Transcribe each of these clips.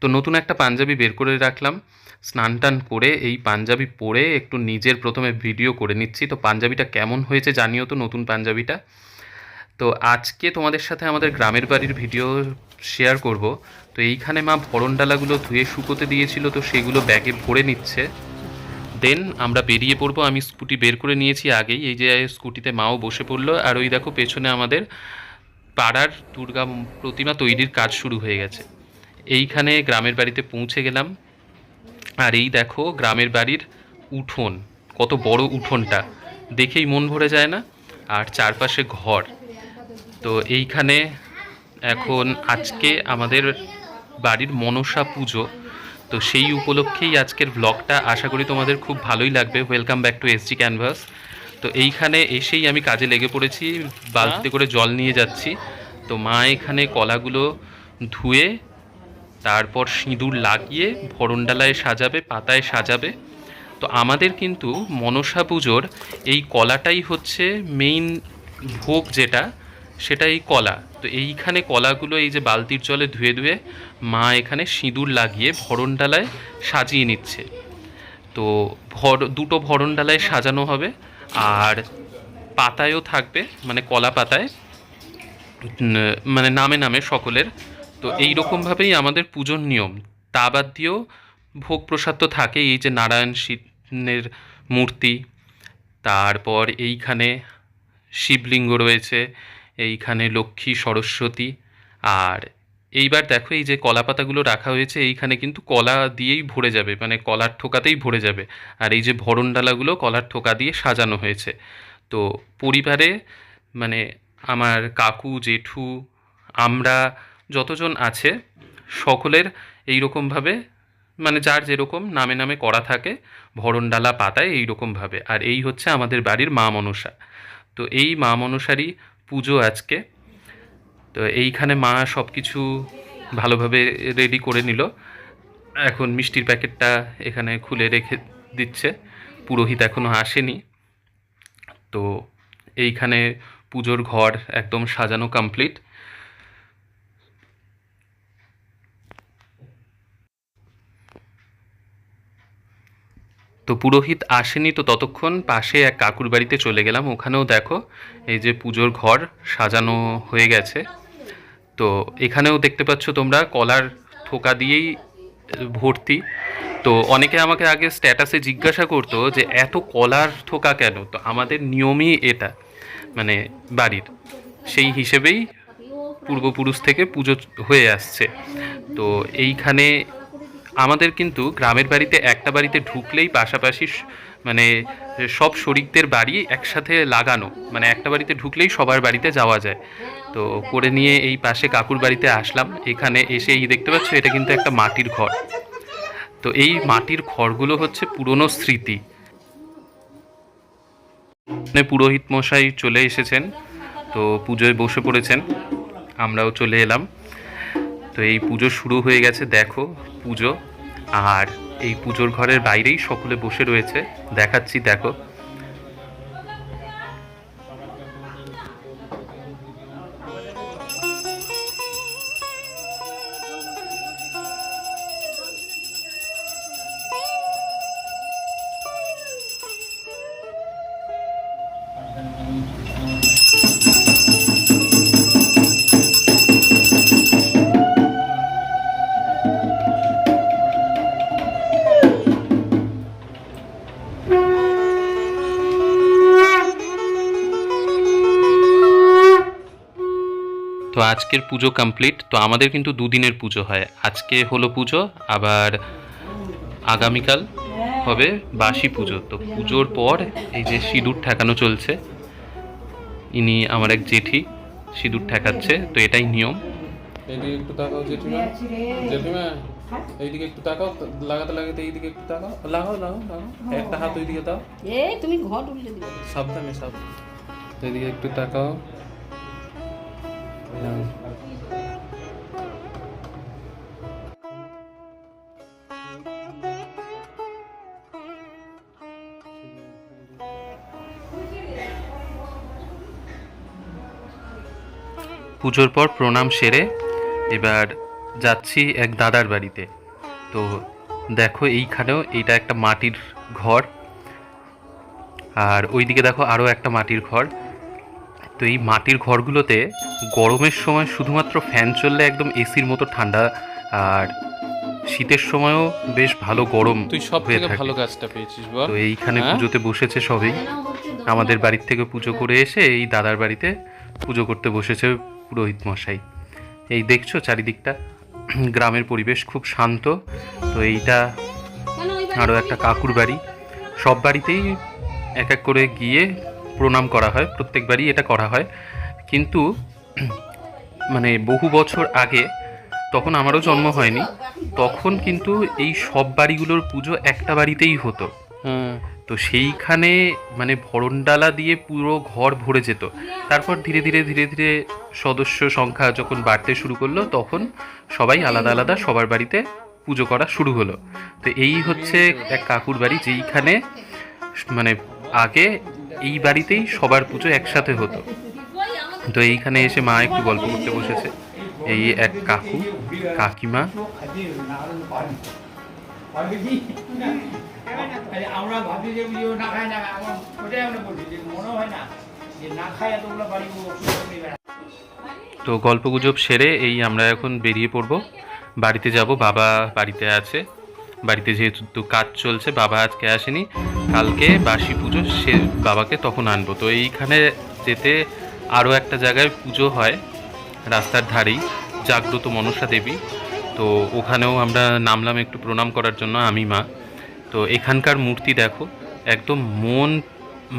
তো নতুন একটা পাঞ্জাবি বের করে রাখলাম। স্নান টান করে এই পাঞ্জাবি পরে একটু নিজের প্রথমে ভিডিও করে নিচ্ছি। তো পাঞ্জাবিটা কেমন হয়েছে জানিও তো নতুন পাঞ্জাবিটা। তো আজকে তোমাদের সাথে আমাদের গ্রামের বাড়ির ভিডিও শেয়ার করব। তো এইখানে মা ভরণডালাগুলো ধুয়ে শুকোতে দিয়েছিল, তো সেগুলো ব্যাগে ভরে নিচ্ছে। দেন আমরা বেরিয়ে পড়ব, আমি স্কুটি বের করে নিয়েছি আগেই। এই যে স্কুটিতে মাও বসে পড়ল, আর ওই দেখো পেছনে আমাদের পাড়ার দুর্গা প্রতিমা তৈরির কাজ শুরু হয়ে গেছে। এইখানে গ্রামের বাড়িতে পৌঁছে গেলাম। আর এই দেখো গ্রামের বাড়ির উঠোন, কত বড় উঠোনটা। দেখেই মন ভরে যায় না? আর চারপাশে ঘর। তো এইখানে এখন আজকে আমাদের বাড়ির মনসা পুজো। তো সেই উপলক্ষেই আজকের ব্লগটা আশা করি তোমাদের খুব ভালোই লাগবে। Welcome back to SG canvas তো এইখানে এসেই আমি কাজে লেগে পড়েছি। বালতিতে করে জল নিয়ে যাচ্ছি। তো মা এখানে কলাগুলো ধুয়ে তারপর সিঁদুর লাগিয়ে ভরণডালায় সাজাবে, পাতায় সাজাবে। তো আমাদের কিন্তু মনসা পুজোর এই কলাটাই হচ্ছে মেইন ভোগ যেটা, সেটা এই কলা। তো এইখানে কলাগুলো এই যে বালতির জলে ধুয়ে ধুয়ে মা এখানে সিঁদুর লাগিয়ে ভরণডালায় সাজিয়ে নিচ্ছে। তো ভর, দুটো ভরণডালায় সাজানো হবে আর পাতায়ও থাকবে মানে কলা পাতায় মানে নামে নামে সকলের তো এই রকমভাবেই আমাদের পুজোর নিয়ম। তা বাদ দিয়েও ভোগ প্রসাদ তো থাকেই, এই যে নারায়ণ শিবের মূর্তি, তারপর এইখানে শিবলিঙ্গ রয়েছে, এইখানে লক্ষ্মী সরস্বতী, আর এইবার দেখো এই যে কলা পাতাগুলো রাখা হয়েছে, এইখানে কিন্তু কলা দিয়েই ভরে যাবে মানে কলার ঠোকাতেই ভরে যাবে। আর এই যে ভরণডালাগুলো কলার ঠোকা দিয়ে সাজানো হয়েছে। তো পরিবারে মানে আমার কাকু, জেঠু, আমরা যতজন আছে, সকলের এই রকমভাবে মানে যার যেরকম নামে নামে করা থাকে ভরণডালা পাতায় এই রকমভাবে আর এই হচ্ছে আমাদের বাড়ির মা মনসা। তো এই মা মনসারই পুজো আজকে। তো এইখানে মা সব কিছু ভালোভাবে রেডি করে নিল। এখন মিষ্টির প্যাকেটটা এখানে খুলে রেখে দিচ্ছে। পুরোহিত এখনও আসেনি। তো এইখানে পুজোর ঘর একদম সাজানো কমপ্লিট। তো পুরোহিত আসেনি তো ততক্ষণ, পাশে এক কাকুর বাড়িতে চলে গেলাম, ওখানেও দেখো, এই যে পুজোর ঘর সাজানো হয়ে গেছে। তো এখানেও দেখতে পাচ্ছ তোমরা, কলার থোকা দিয়েই ভর্তি। তো অনেকে আমাকে আগে স্ট্যাটাসে জিজ্ঞাসা করতো যে, এত কলার থোকা কেন? তো আমাদের নিয়মই এটা মানে বাড়ির। সেই হিসেবেই পূর্বপুরুষ থেকে পুজো হয়ে আসছে। তো এইখানে আমাদের কিন্তু গ্রামের বাড়িতে একটা বাড়িতে ঢুকলেই পাশাপাশি মানে সব শরিকদের বাড়ি একসাথে লাগানো। মানে একটা বাড়িতে ঢুকলেই সবার বাড়িতে যাওয়া যায়। তো করে নিয়ে এই পাশে কাকুর বাড়িতে আসলাম। এখানে এসে এই দেখতে পাচ্ছ, এটা কিন্তু একটা মাটির ঘর। তো এই মাটির ঘরগুলো হচ্ছে পুরনো স্মৃতি। এখানে পুরোহিত মশাই চলে এসেছেন। তো পুজোয় বসে পড়েছেন। আমরাও চলে এলাম। তো এই পুজো শুরু হয়ে গেছে, দেখো পুজো। আর এই পুজোর ঘরের বাইরেই সকলে বসে রয়েছে। দেখাচ্ছি দেখো। তো আজকের পুজো কমপ্লিট তো আমাদের কিন্তু দুদিনের পুজো হয়। আজকে হলো পুজো আবার আগামীকাল হবে বাসি পুজো। তো পুজোর পর এই যে সিঁদুর ঠেকানো চলছে ইনি আমার এক জেঠি সিঁদুর ঠেকাচ্ছে তো এটাই নিয়ম। এইদিকে একটু তাকাও জেঠিমা। জেঠিমা এইদিকে একটু তাকাও লাগাতে লাগাতে এইদিকে একটু তাকাও। লাগাও লাগাও লাগাও। একটা হাত ওইদিকে দাও। এই তুমি ঘট উল্টে দিবে সাবধানে সাবধানে। এইদিকে একটু তাকাও। পুজোর পর প্রণাম সেরে এবার যাচ্ছি এক দাদার বাড়িতে। তো দেখো এইখানেও এইটা একটা মাটির ঘর। আর ওইদিকে দেখো আরও একটা মাটির ঘর। তো এই মাটির ঘরগুলোতে গরমের সময় শুধুমাত্র ফ্যান চললে একদম এসির মতো ঠান্ডা আর শীতের সময়ও বেশ ভালো গরম তুই সব থেকে ভালো গাছটা পেয়েছিস বল। তো এইখানে হ্যাঁ? পুজোতে বসেছে সবেই। আমাদের বাড়ির থেকে পুজো করে এসে এই দাদার বাড়িতে পুজো করতে বসেছে পুরোহিত মশাই। এই দেখছ চারিদিকটা? গ্রামের পরিবেশ খুব শান্ত। তো এইটা আরও একটা কাকুর বাড়ি। সব বাড়িতেই এক এক করে গিয়ে প্রণাম করা হয় প্রত্যেকবারই এটা করা হয়। কিন্তু মানে বহু বছর আগে তখন আমারও জন্ম হয়নি তখন কিন্তু এই সব বাড়িগুলোর পুজো একটা বাড়িতেই হতো। তো সেইখানে মানে ভরণডালা দিয়ে পুরো ঘর ভরে যেত। তারপর ধীরে ধীরে ধীরে ধীরে সদস্য সংখ্যা যখন বাড়তে শুরু করল তখন সবাই আলাদা আলাদা সবার বাড়িতে পুজো করা শুরু হলো। তো এই হচ্ছে এক কাকুর বাড়ি যেইখানে মানে আগে এই বাড়িতেই সবার পুজো একসাথে হতো। তো এইখানে এসে মা একটু গল্প করতে বসেছে। এই এক কাকু কাকিমা। আরে আমরা ভাবি যে না খায় না ওটাই আমরা বলি যে মনে হয় না যে না খায় এতগুলো বাড়ি ও করে বেড়ায়। তো গল্পগুজব সেরে এই আমরা এখন বেরিয়ে পড়ব। বাড়িতে যাব বাবা বাড়িতে আছে। বাড়িতে যেহেতু তো কাজ চলছে, বাবা আজকে আসেনি, কালকে বাসি পুজো, সে বাবাকে তখন আনব। তো এইখানে যেতে আরও একটা জায়গায় পুজো হয়, রাস্তার ধারেই, জাগ্রত মনসা দেবী। তো ওখানেও আমরা নামলাম একটু প্রণাম করার জন্য, আমি মা। তো এখানকার মূর্তি দেখো, একদম মন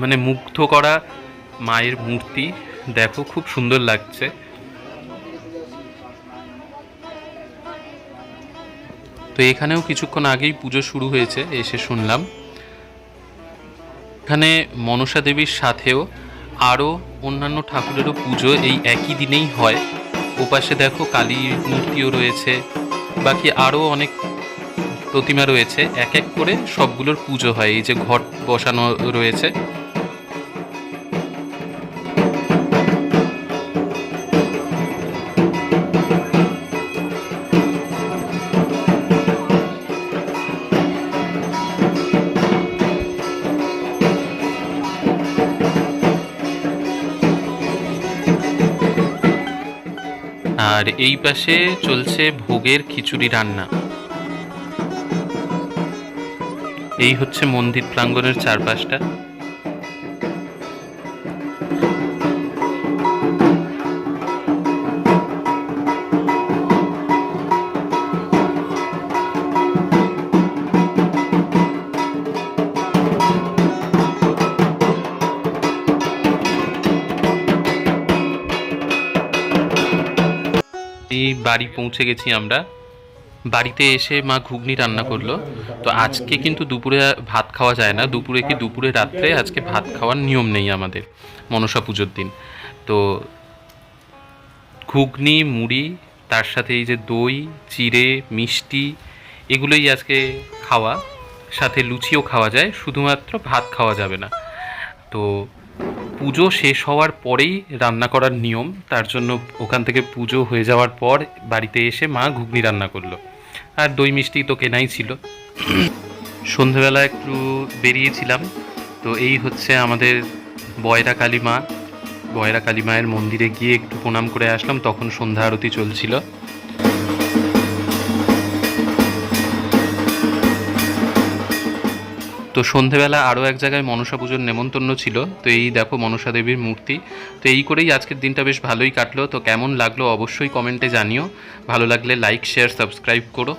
মানে মুগ্ধ করা মায়ের মূর্তি, দেখো, খুব সুন্দর লাগছে। তো এখানেও কিছুক্ষণ আগেই পুজো শুরু হয়েছে, এসে শুনলাম। এখানে মনসা দেবীর সাথেও আরও অন্যান্য ঠাকুরেরও পুজো এই একই দিনেই হয়। ওপাশে দেখো কালীর মূর্তিও রয়েছে, বাকি আরও অনেক প্রতিমা রয়েছে। এক এক করে সবগুলোর পুজো হয়, এই যে ঘট বসানো রয়েছে। আর এই পাশে চলছে ভোগের খিচুড়ি রান্না। এই হচ্ছে মন্দির প্রাঙ্গণের চারপাশটা। বাড়ি পৌঁছে গেছি আমরা। বাড়িতে এসে মা ঘুগনি রান্না করল। তো আজকে কিন্তু দুপুরে ভাত খাওয়া যায় না। দুপুরে কি দুপুরে রাত্রে? আজকে ভাত খাওয়ার নিয়ম নেই আমাদের, মনসা পুজোর দিন। তো ঘুগনি, মুড়ি, তার সাথে এই যে দই চিড়ে মিষ্টি, এগুলোই আজকে খাওয়া। সাথে লুচিও খাওয়া যায়, শুধুমাত্র ভাত খাওয়া যাবে না। তো পুজো শেষ হওয়ার পরেই রান্না করার নিয়ম, তার জন্য ওখান থেকে পুজো হয়ে যাওয়ার পর বাড়িতে এসে মা ঘুগনি রান্না করল। আর দই মিষ্টি তো কেনাই ছিল। সন্ধেবেলা একটু বেরিয়েছিলাম, তো এই হচ্ছে আমাদের বয়রা কালী মা। বয়রা কালী মায়ের মন্দিরে গিয়ে একটু প্রণাম করে আসলাম, তখন সন্ধ্যা আরতি চলছিল। তো সন্ধেবেলা আরও এক জায়গায় মনসা পুজোর নেমন্তন্ন ছিল। তো এই দেখো মনসা দেবীর মূর্তি। তো এই করেই আজকের দিনটা বেশ ভালোই কাটলো। তো কেমন লাগল অবশ্যই কমেন্টে জানিও। ভালো লাগলে লাইক শেয়ার সাবস্ক্রাইব করো।